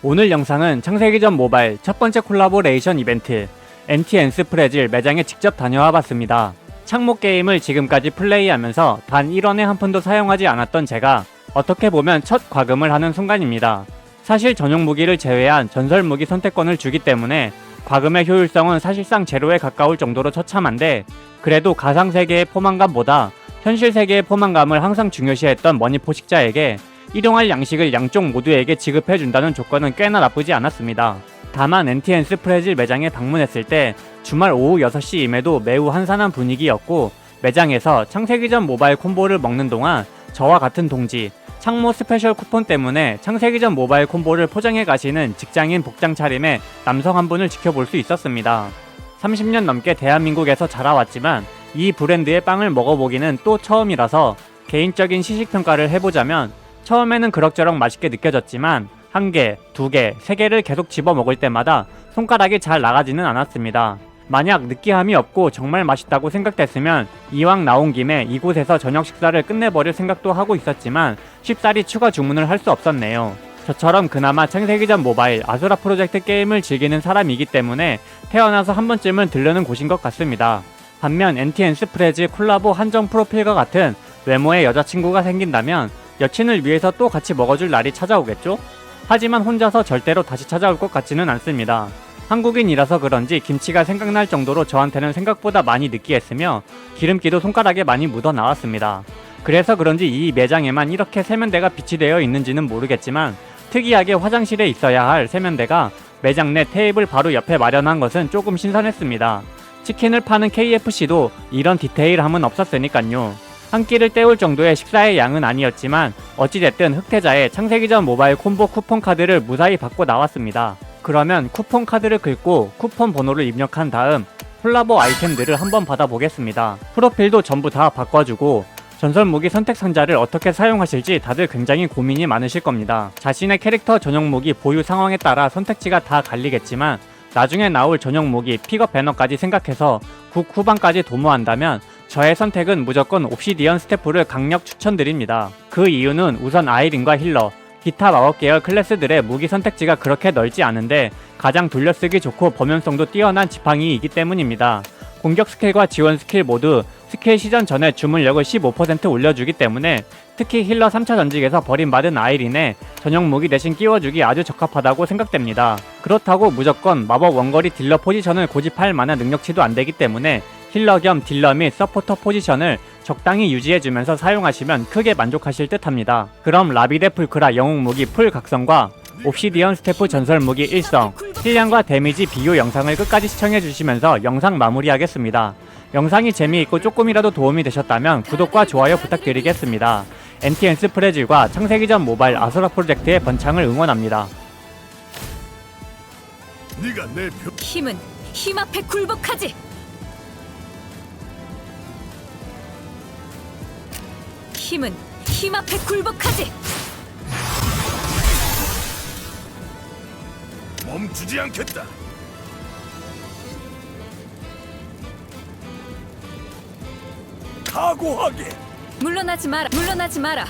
오늘 영상은 창세기전 모바일 첫 번째 콜라보레이션 이벤트 NTN스 프레질 매장에 직접 다녀와 봤습니다. 창모 게임을 지금까지 플레이하면서 단 1원에 한 푼도 사용하지 않았던 제가 어떻게 보면 첫 과금을 하는 순간입니다. 사실 전용 무기를 제외한 전설 무기 선택권을 주기 때문에 과금의 효율성은 사실상 제로에 가까울 정도로 처참한데 그래도 가상 세계의 포만감보다 현실 세계의 포만감을 항상 중요시했던 머니 포식자에게 일용할 양식을 양쪽 모두에게 지급해준다는 조건은 꽤나 나쁘지 않았습니다. 다만 NTN스 프레질 매장에 방문했을 때 주말 오후 6시임에도 매우 한산한 분위기였고 매장에서 창세기 전 모바일 콤보를 먹는 동안 저와 같은 동지 창모 스페셜 쿠폰 때문에 창세기 전 모바일 콤보를 포장해 가시는 직장인 복장 차림의 남성 한 분을 지켜볼 수 있었습니다. 30년 넘게 대한민국에서 자라왔지만 이 브랜드의 빵을 먹어보기는 또 처음이라서 개인적인 시식평가를 해보자면 처음에는 그럭저럭 맛있게 느껴졌지만 한 개, 두 개, 세 개를 계속 집어 먹을 때마다 손가락이 잘 나가지는 않았습니다. 만약 느끼함이 없고 정말 맛있다고 생각됐으면 이왕 나온 김에 이곳에서 저녁 식사를 끝내버릴 생각도 하고 있었지만 쉽사리 추가 주문을 할 수 없었네요. 저처럼 그나마 창세기 전 모바일 아수라 프로젝트 게임을 즐기는 사람이기 때문에 태어나서 한 번쯤은 들르는 곳인 것 같습니다. 반면 NTN 스프레즈 콜라보 한정 프로필과 같은 외모의 여자친구가 생긴다면 여친을 위해서 또 같이 먹어줄 날이 찾아오겠죠? 하지만 혼자서 절대로 다시 찾아올 것 같지는 않습니다. 한국인이라서 그런지 김치가 생각날 정도로 저한테는 생각보다 많이 느끼했으며 기름기도 손가락에 많이 묻어 나왔습니다. 그래서 그런지 이 매장에만 이렇게 세면대가 비치되어 있는지는 모르겠지만 특이하게 화장실에 있어야 할 세면대가 매장 내 테이블 바로 옆에 마련한 것은 조금 신선했습니다. 치킨을 파는 KFC도 이런 디테일함은 없었으니깐요. 한 끼를 때울 정도의 식사의 양은 아니었지만 어찌됐든 흑태자의 창세기 전 모바일 콤보 쿠폰 카드를 무사히 받고 나왔습니다. 그러면 쿠폰 카드를 긁고 쿠폰 번호를 입력한 다음 콜라보 아이템들을 한번 받아보겠습니다. 프로필도 전부 다 바꿔주고 전설 무기 선택 상자를 어떻게 사용하실지 다들 굉장히 고민이 많으실 겁니다. 자신의 캐릭터 전용 무기 보유 상황에 따라 선택지가 다 갈리겠지만 나중에 나올 전용 무기 픽업 배너까지 생각해서 국 후반까지 도모한다면 저의 선택은 무조건 옵시디언 스태프를 강력 추천드립니다. 그 이유는 우선 아이린과 힐러, 기타 마법 계열 클래스들의 무기 선택지가 그렇게 넓지 않은데 가장 돌려쓰기 좋고 범용성도 뛰어난 지팡이이기 때문입니다. 공격 스킬과 지원 스킬 모두 스킬 시전 전에 주문력을 15% 올려주기 때문에 특히 힐러 3차 전직에서 버림받은 아이린에 전용 무기 대신 끼워주기 아주 적합하다고 생각됩니다. 그렇다고 무조건 마법 원거리 딜러 포지션을 고집할 만한 능력치도 안 되기 때문에 힐러 겸 딜러 및 서포터 포지션을 적당히 유지해주면서 사용하시면 크게 만족하실 듯 합니다. 그럼 라비데 풀크라 영웅 무기 풀 각성과 옵시디언 스태프 전설 무기 1성, 힐량과 데미지 비교 영상을 끝까지 시청해주시면서 영상 마무리하겠습니다. 영상이 재미있고 조금이라도 도움이 되셨다면 구독과 좋아요 부탁드리겠습니다. NTN 스 프레질과 창세기전 모바일 아수라 프로젝트의 번창을 응원합니다. 네가 내 표... 힘은 힘 앞에 굴복하지. 힘은 힘 앞에 굴복하지. 멈추지 않겠다. 각오하게. 물러나지 마라. 물러나지 마라.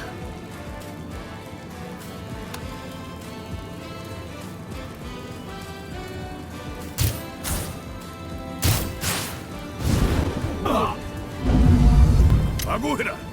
각오해라.